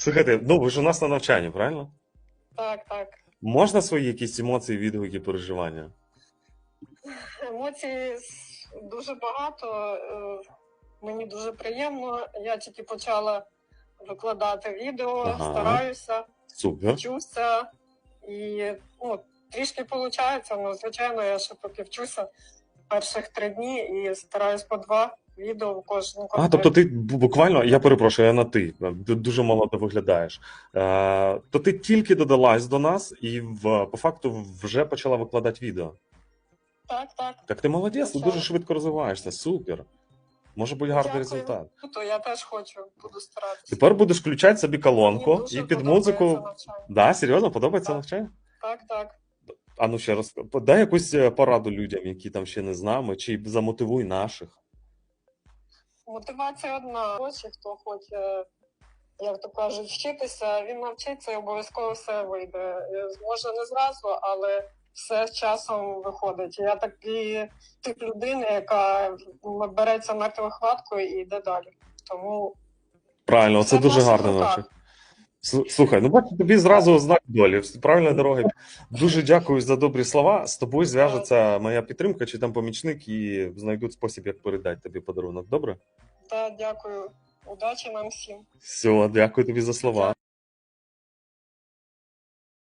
Слухайте, ну ви ж у нас на навчанні, правильно? Так, так. Можна свої якісь емоції, відгуки, переживання? Емоцій дуже багато. е, Мені дуже приємно. Я тільки почала викладати відео, Ага. стараюся, Супер. вчуся і ну, трішки виходить. Ну, звичайно, я ще поки вчуся перших три дні і стараюсь по два відео в кожному А, тобто ти буквально, я перепрошую, я на ти. Дуже молодо виглядаєш. Е, то ти тільки додалась до нас і в, по факту вже почала викладати відео. Так, так. Так ти молодець, ти дуже швидко розвиваєшся. Супер. Може бути гарний Дякую. результат. То я теж хочу, буду старатися. Тепер будеш включати собі колонку і під музику. навчання. Да, серйозно, подобається Так. навчання? Так, так. А ну ще раз, дай якусь е, пораду людям, які там ще не з нами, чи замотивуй наших. Мотивація одна. Хоче, хто хоче, як то кажуть, вчитися, він навчиться і обов'язково все вийде. Може не зразу, але все з часом виходить. Я такий тип людини, яка береться мертвою хваткою і йде далі. Тому Правильно, це дуже гарно. Слу- Слухай, ну бачу, тобі зразу знак долі, правильна дорога. Дуже дякую за добрі слова. З тобою зв'яжеться моя підтримка чи там помічник і знайдуть спосіб, як передати тобі подарунок. Добре? Та дякую. Удачі нам всім. Все, дякую тобі за слова.